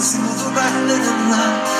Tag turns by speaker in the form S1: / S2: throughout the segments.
S1: smooth right little line.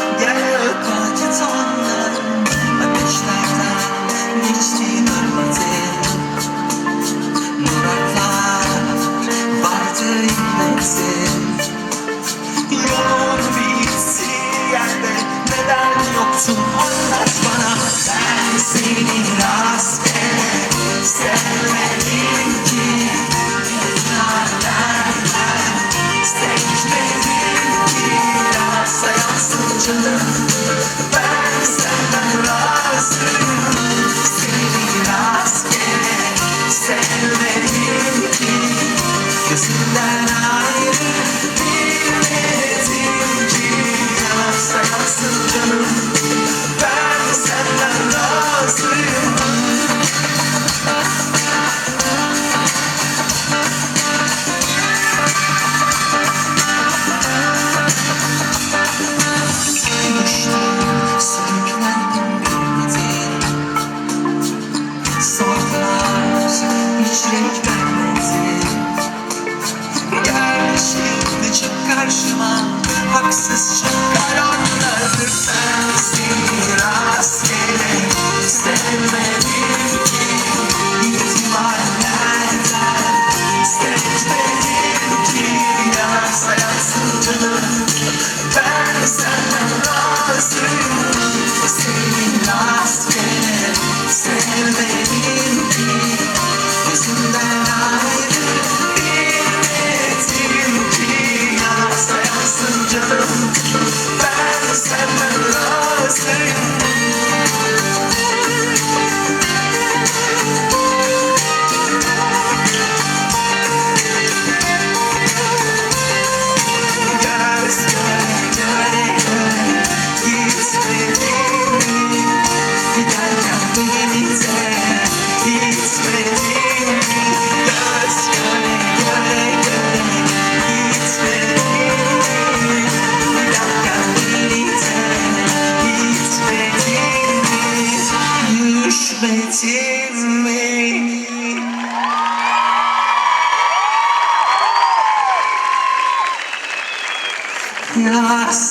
S1: Ah.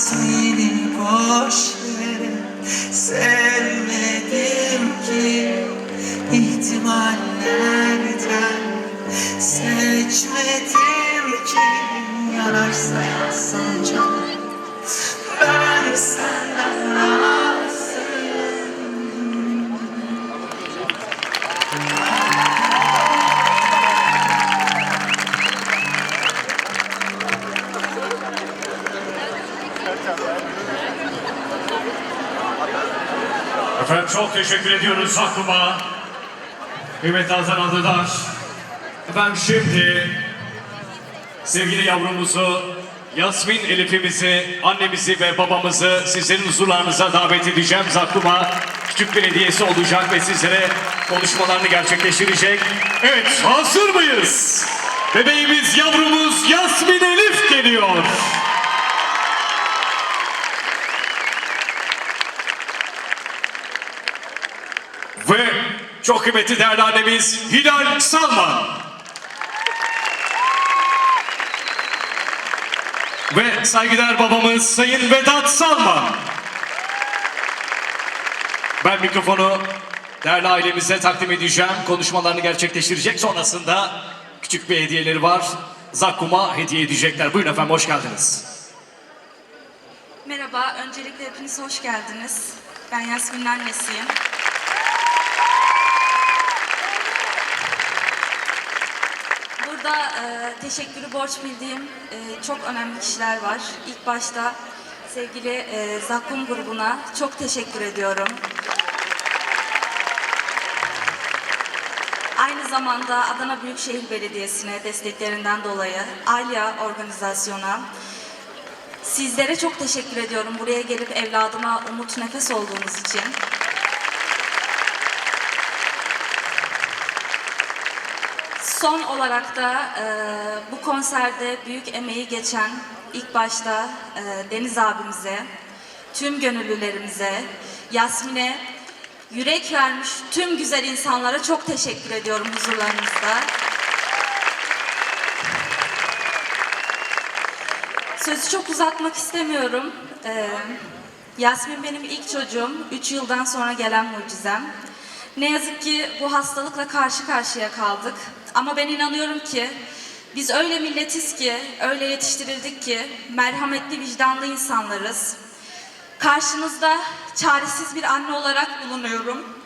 S2: Efendim çok teşekkür ediyoruz aklıma. Kıymetli Hazan Adıdaş. Efendim şimdi sevgili yavrumuzu Yasmin Elif'imizi, annemizi ve babamızı sizlerin huzurlarınıza davet edeceğim. Zakkum'a küçük bir hediyesi olacak ve sizlere konuşmalarını gerçekleştirecek. Evet, hazır mıyız? Bebeğimiz, yavrumuz Yasmin Elif geliyor. Ve çok kıymetli değerli annemiz Hilal Salman. Ve saygıdeğer babamız Sayın Vedat Salman. Ben mikrofonu değerli ailemize takdim edeceğim. Konuşmalarını gerçekleştirecek. Sonrasında küçük bir hediyeleri var. Zakkum'a hediye edecekler. Buyurun efendim hoş geldiniz.
S3: Merhaba, öncelikle hepiniz hoş geldiniz. Ben Yasmin'in annesiyim. Burada e, teşekkürü borç bildiğim e, çok önemli kişiler var. İlk başta sevgili e, Zakkum grubuna çok teşekkür ediyorum. Aynı zamanda Adana Büyükşehir Belediyesi'ne desteklerinden dolayı, Alya organizasyona, Sizlere çok teşekkür ediyorum buraya gelip evladıma umut nefes olduğunuz için. Son olarak da e, bu konserde büyük emeği geçen ilk başta e, Deniz abimize, tüm gönüllülerimize, Yasmin'e, yürek vermiş tüm güzel insanlara çok teşekkür ediyorum huzurlarınızda. Sözü çok uzatmak istemiyorum. Ee, Yasmin benim ilk çocuğum. Üç yıldan sonra gelen mucizem. Ne yazık ki bu hastalıkla karşı karşıya kaldık. Ama ben inanıyorum ki biz öyle milletiz ki, öyle yetiştirildik ki merhametli, vicdanlı insanlarız. Karşınızda çaresiz bir anne olarak bulunuyorum.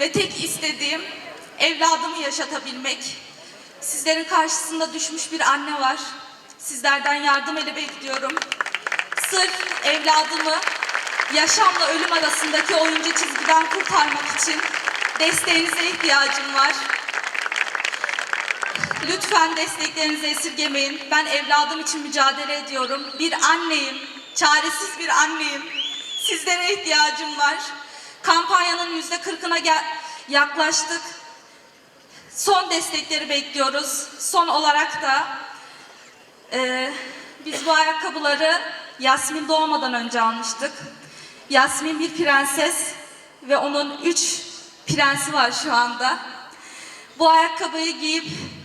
S3: Ve tek istediğim evladımı yaşatabilmek. Sizlerin karşısında düşmüş bir anne var. Sizlerden yardım eli bekliyorum. Sırf evladımı yaşamla ölüm arasındaki oyuncu çizgiden kurtarmak için desteğinize ihtiyacım var. Lütfen desteklerinizi esirgemeyin. Ben evladım için mücadele ediyorum. Bir anneyim, çaresiz bir anneyim. Sizlere ihtiyacım var. Kampanyanın yüzde kırkına yaklaştık. Son destekleri bekliyoruz. Son olarak da ee, biz bu ayakkabıları Yasmin doğmadan önce almıştık. Yasmin bir prenses ve onun üç prensi var şu anda. Bu ayakkabıyı giyip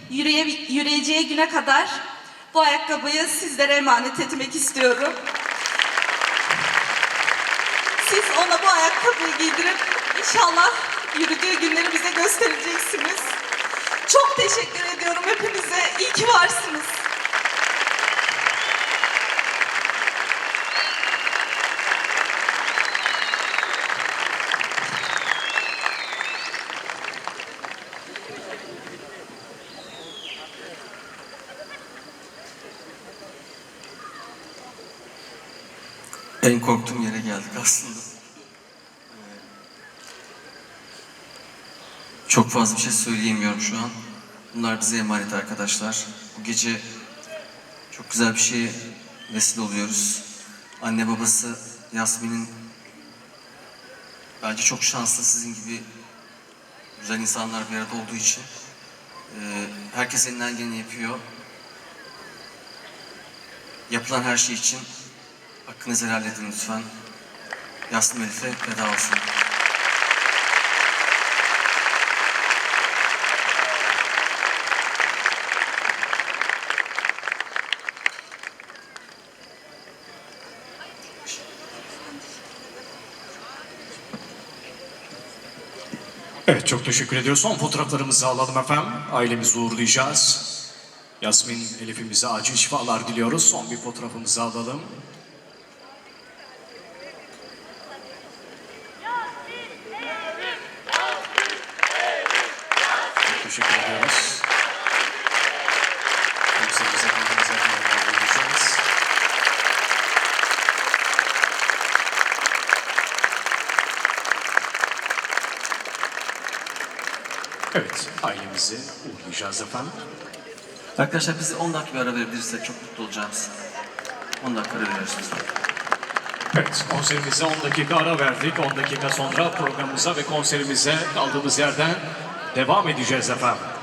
S3: yürüye, yürüyeceği güne kadar bu ayakkabıyı sizlere emanet etmek istiyorum. Siz ona bu ayakkabıyı giydirip inşallah yürüdüğü günleri bize göstereceksiniz. Çok teşekkür ediyorum hepinize. İyi ki varsınız.
S1: En korktuğum yere geldik aslında. Ee, Çok fazla bir şey söyleyemiyorum şu an. Bunlar bize emanet arkadaşlar. Bu gece çok güzel bir şeye vesile oluyoruz. Anne babası Yasmin'in bence çok şanslı sizin gibi güzel insanlar bir arada olduğu için. Ee, herkes elinden geleni yapıyor. Yapılan her şey için hakkınızı helal edin lütfen. Yasmin Elif'e veda olsun.
S2: Evet çok teşekkür ediyoruz. Son fotoğraflarımızı alalım efendim. Ailemizi uğurlayacağız. Yasmin Elif'imize acil şifalar diliyoruz. Son bir fotoğrafımızı alalım. ediyoruz. Evet, ailemizi uğurlayacağız efendim.
S4: Arkadaşlar bizi 10 dakika bir ara verebilirsek çok mutlu olacağız. 10 dakika ara veriyorsunuz.
S2: Evet, konserimize 10 dakika ara verdik. 10 dakika sonra programımıza ve konserimize kaldığımız yerden devam edeceğiz efendim.